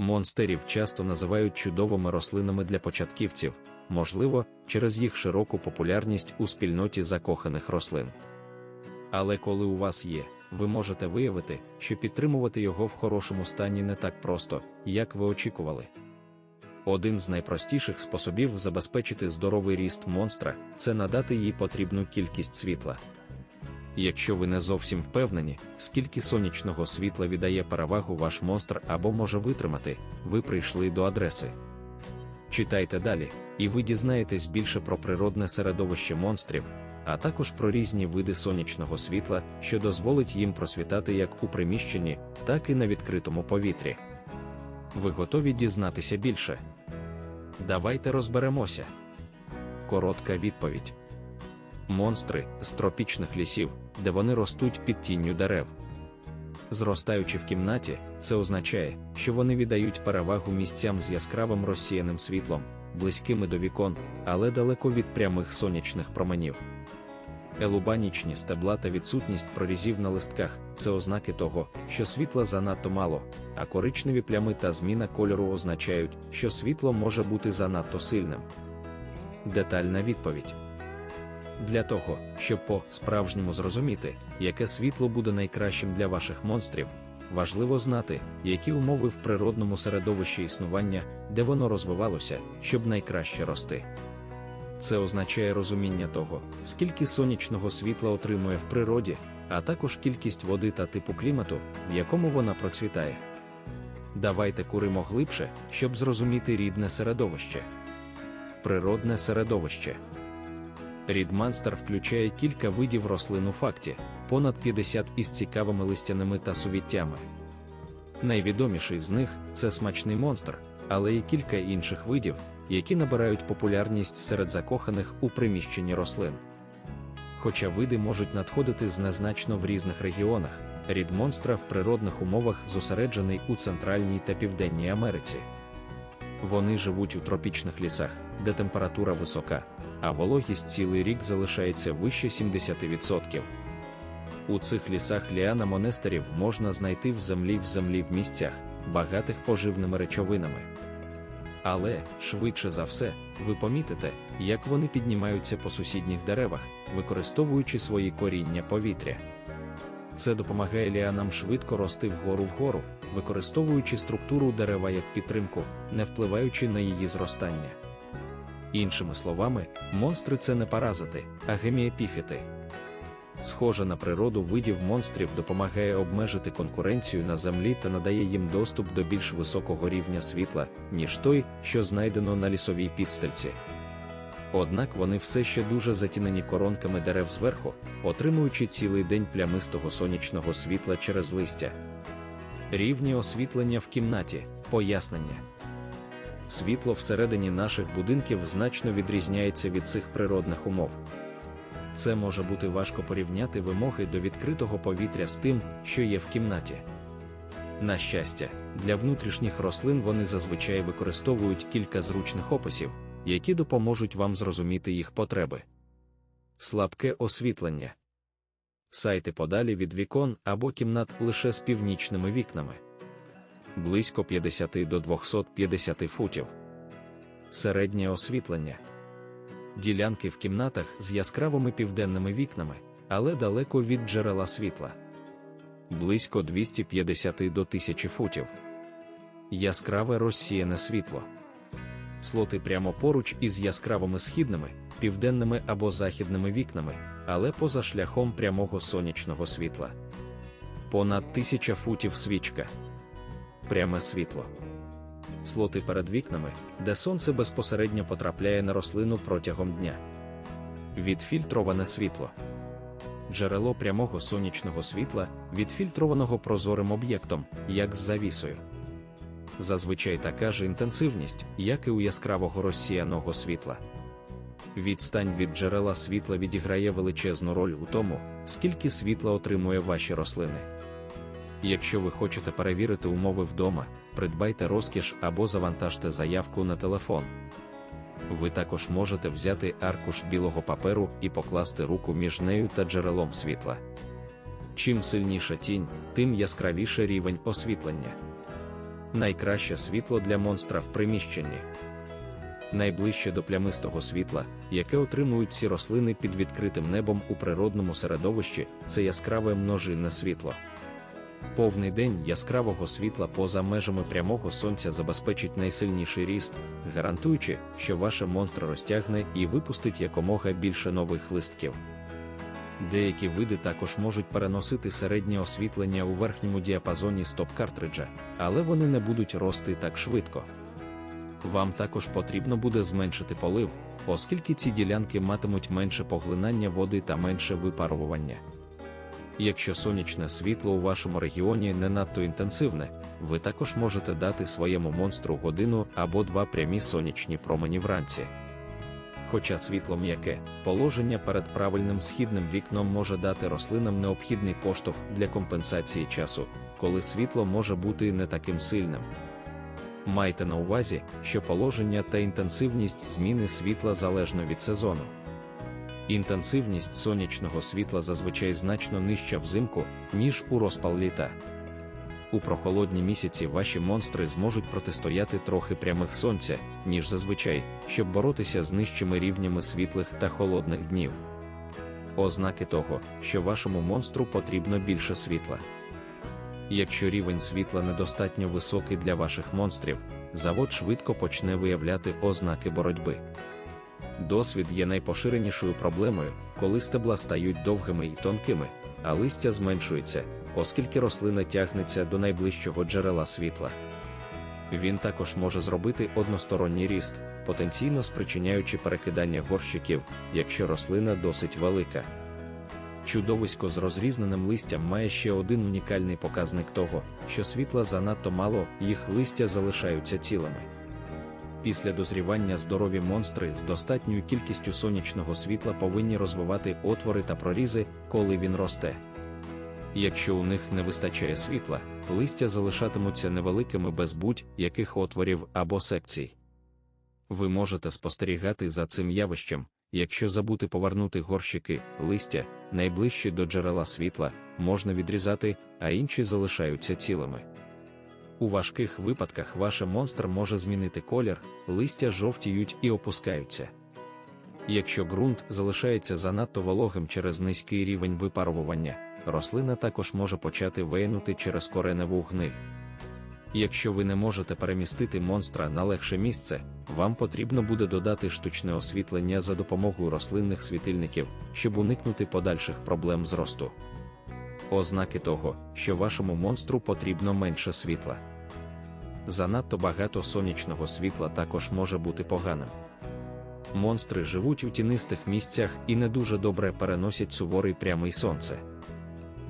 Монстерів часто називають чудовими рослинами для початківців, можливо, через їх широку популярність у спільноті закоханих рослин. Але коли у вас є, ви можете виявити, що підтримувати його в хорошому стані не так просто, як ви очікували. Один з найпростіших способів забезпечити здоровий ріст монстра це надати їй потрібну кількість світла. Якщо ви не зовсім впевнені, скільки сонячного світла віддає перевагу ваш монстр або може витримати, ви прийшли до адреси. Читайте далі, і ви дізнаєтесь більше про природне середовище монстрів, а також про різні види сонячного світла, що дозволить їм просвітати як у приміщенні, так і на відкритому повітрі. Ви готові дізнатися більше? Давайте розберемося. Коротка відповідь. Монстри з тропічних лісів, де вони ростуть під тінню дерев. Зростаючи в кімнаті, це означає, що вони віддають перевагу місцям з яскравим розсіяним світлом, близькими до вікон, але далеко від прямих сонячних променів. Елубанічні стебла та відсутність прорізів на листках це ознаки того, що світла занадто мало, а коричневі плями та зміна кольору означають, що світло може бути занадто сильним. Детальна відповідь. Для того, щоб по-справжньому зрозуміти, яке світло буде найкращим для ваших монстрів, важливо знати, які умови в природному середовищі існування, де воно розвивалося, щоб найкраще рости. Це означає розуміння того, скільки сонячного світла отримує в природі, а також кількість води та типу клімату, в якому вона процвітає. Давайте куримо глибше, щоб зрозуміти рідне середовище. Природне середовище. Рід Манстер включає кілька видів рослин у факті, понад 50 із цікавими листяними та сувіттями. Найвідоміший з них це смачний монстр, але і кілька інших видів, які набирають популярність серед закоханих у приміщенні рослин. Хоча види можуть надходити значно в різних регіонах, рід монстра в природних умовах зосереджений у Центральній та Південній Америці. Вони живуть у тропічних лісах, де температура висока, а вологість цілий рік залишається вище 70%. У цих лісах ліана монестерів можна знайти в землі в землі в місцях, багатих поживними речовинами. Але, швидше за все, ви помітите, як вони піднімаються по сусідніх деревах, використовуючи свої коріння повітря. Це допомагає ліанам швидко рости вгору вгору, використовуючи структуру дерева як підтримку, не впливаючи на її зростання. Іншими словами, монстри це не паразити, а геміепіфіти. Схожа на природу видів монстрів допомагає обмежити конкуренцію на землі та надає їм доступ до більш високого рівня світла, ніж той, що знайдено на лісовій підстельці. Однак вони все ще дуже затінені коронками дерев зверху, отримуючи цілий день плямистого сонячного світла через листя. Рівні освітлення в кімнаті, пояснення. Світло всередині наших будинків значно відрізняється від цих природних умов. Це може бути важко порівняти вимоги до відкритого повітря з тим, що є в кімнаті. На щастя, для внутрішніх рослин вони зазвичай використовують кілька зручних описів, які допоможуть вам зрозуміти їх потреби. Слабке освітлення. Сайти подалі від вікон або кімнат лише з північними вікнами. Близько 50 до 250 футів. Середнє освітлення. Ділянки в кімнатах з яскравими південними вікнами, але далеко від джерела світла. Близько 250 до 1000 футів. Яскраве розсіяне світло. Слоти прямо поруч із яскравими східними, південними або західними вікнами, але поза шляхом прямого сонячного світла. Понад 1000 футів свічка. Пряме світло. Слоти перед вікнами, де сонце безпосередньо потрапляє на рослину протягом дня. Відфільтроване світло. Джерело прямого сонячного світла, відфільтрованого прозорим об'єктом, як з завісою. Зазвичай така ж інтенсивність, як і у яскравого розсіяного світла. Відстань від джерела світла відіграє величезну роль у тому, скільки світла отримує ваші рослини. Якщо ви хочете перевірити умови вдома, придбайте розкіш або завантажте заявку на телефон. Ви також можете взяти аркуш білого паперу і покласти руку між нею та джерелом світла. Чим сильніша тінь, тим яскравіше рівень освітлення. Найкраще світло для монстра в приміщенні. Найближче до плямистого світла, яке отримують ці рослини під відкритим небом у природному середовищі, це яскраве множинне світло. Повний день яскравого світла поза межами прямого сонця забезпечить найсильніший ріст, гарантуючи, що ваше монстр розтягне і випустить якомога більше нових листків. Деякі види також можуть переносити середнє освітлення у верхньому діапазоні стоп-картриджа, але вони не будуть рости так швидко. Вам також потрібно буде зменшити полив, оскільки ці ділянки матимуть менше поглинання води та менше випарування. Якщо сонячне світло у вашому регіоні не надто інтенсивне, ви також можете дати своєму монстру годину або два прямі сонячні промені вранці. Хоча світло м'яке, положення перед правильним східним вікном може дати рослинам необхідний поштовх для компенсації часу, коли світло може бути не таким сильним. Майте на увазі, що положення та інтенсивність зміни світла залежно від сезону. Інтенсивність сонячного світла зазвичай значно нижча взимку, ніж у розпал літа. У прохолодні місяці ваші монстри зможуть протистояти трохи прямих сонця, ніж зазвичай, щоб боротися з нижчими рівнями світлих та холодних днів. Ознаки того, що вашому монстру потрібно більше світла. Якщо рівень світла недостатньо високий для ваших монстрів, завод швидко почне виявляти ознаки боротьби. Досвід є найпоширенішою проблемою, коли стебла стають довгими і тонкими, а листя зменшується, оскільки рослина тягнеться до найближчого джерела світла. Він також може зробити односторонній ріст, потенційно спричиняючи перекидання горщиків, якщо рослина досить велика. Чудовисько з розрізненим листям має ще один унікальний показник того, що світла занадто мало, їх листя залишаються цілими. Після дозрівання здорові монстри з достатньою кількістю сонячного світла повинні розвивати отвори та прорізи, коли він росте. Якщо у них не вистачає світла, листя залишатимуться невеликими без будь-яких отворів або секцій. Ви можете спостерігати за цим явищем, якщо забути повернути горщики, листя, найближчі до джерела світла, можна відрізати, а інші залишаються цілими. У важких випадках ваш монстр може змінити колір, листя жовтіють і опускаються. Якщо ґрунт залишається занадто вологим через низький рівень випарування, рослина також може почати виянути через кореневу гниль. Якщо ви не можете перемістити монстра на легше місце, вам потрібно буде додати штучне освітлення за допомогою рослинних світильників, щоб уникнути подальших проблем зросту. Ознаки того, що вашому монстру потрібно менше світла. Занадто багато сонячного світла також може бути поганим. Монстри живуть у тінистих місцях і не дуже добре переносять суворий прямий сонце.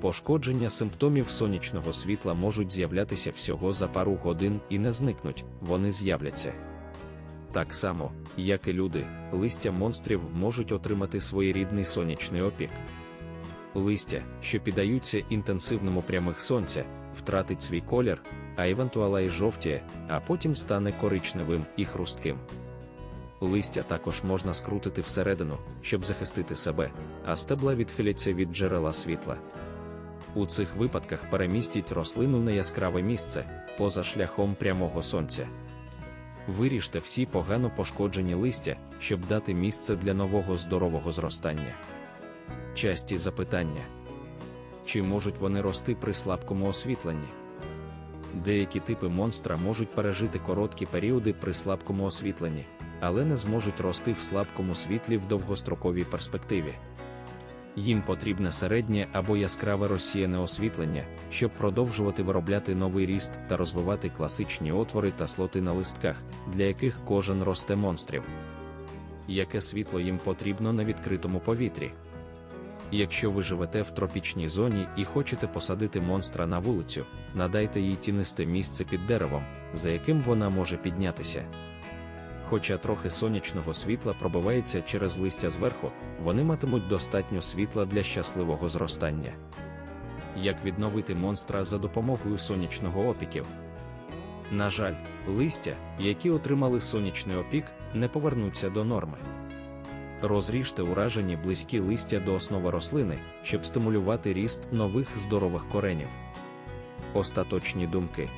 Пошкодження симптомів сонячного світла можуть з'являтися всього за пару годин і не зникнуть, вони з'являться. Так само, як і люди, листя монстрів можуть отримати своєрідний сонячний опік. Листя, що піддаються інтенсивному прямих сонця, втратить свій колір, а евентуала й жовтіє, а потім стане коричневим і хрустким. Листя також можна скрутити всередину, щоб захистити себе, а стебла відхиляться від джерела світла. У цих випадках перемістіть рослину на яскраве місце, поза шляхом прямого сонця. Виріжте всі погано пошкоджені листя, щоб дати місце для нового здорового зростання. Часті запитання: чи можуть вони рости при слабкому освітленні? Деякі типи монстра можуть пережити короткі періоди при слабкому освітленні, але не зможуть рости в слабкому світлі в довгостроковій перспективі. Їм потрібне середнє або яскраве розсіяне освітлення, щоб продовжувати виробляти новий ріст та розвивати класичні отвори та слоти на листках, для яких кожен росте монстрів. Яке світло їм потрібно на відкритому повітрі? Якщо ви живете в тропічній зоні і хочете посадити монстра на вулицю, надайте їй тінисте місце під деревом, за яким вона може піднятися. Хоча трохи сонячного світла пробивається через листя зверху, вони матимуть достатньо світла для щасливого зростання. Як відновити монстра за допомогою сонячного опіків? На жаль, листя, які отримали сонячний опік, не повернуться до норми. Розріжте уражені близькі листя до основи рослини, щоб стимулювати ріст нових здорових коренів. Остаточні думки.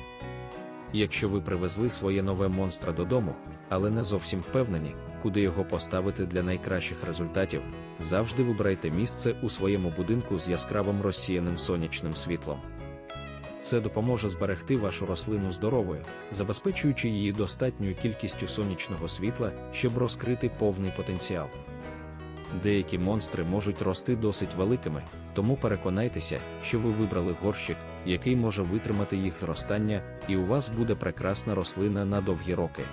Якщо ви привезли своє нове монстра додому, але не зовсім впевнені, куди його поставити для найкращих результатів, завжди вибирайте місце у своєму будинку з яскравим розсіяним сонячним світлом. Це допоможе зберегти вашу рослину здоровою, забезпечуючи її достатньою кількістю сонячного світла, щоб розкрити повний потенціал. Деякі монстри можуть рости досить великими, тому переконайтеся, що ви вибрали горщик, який може витримати їх зростання, і у вас буде прекрасна рослина на довгі роки.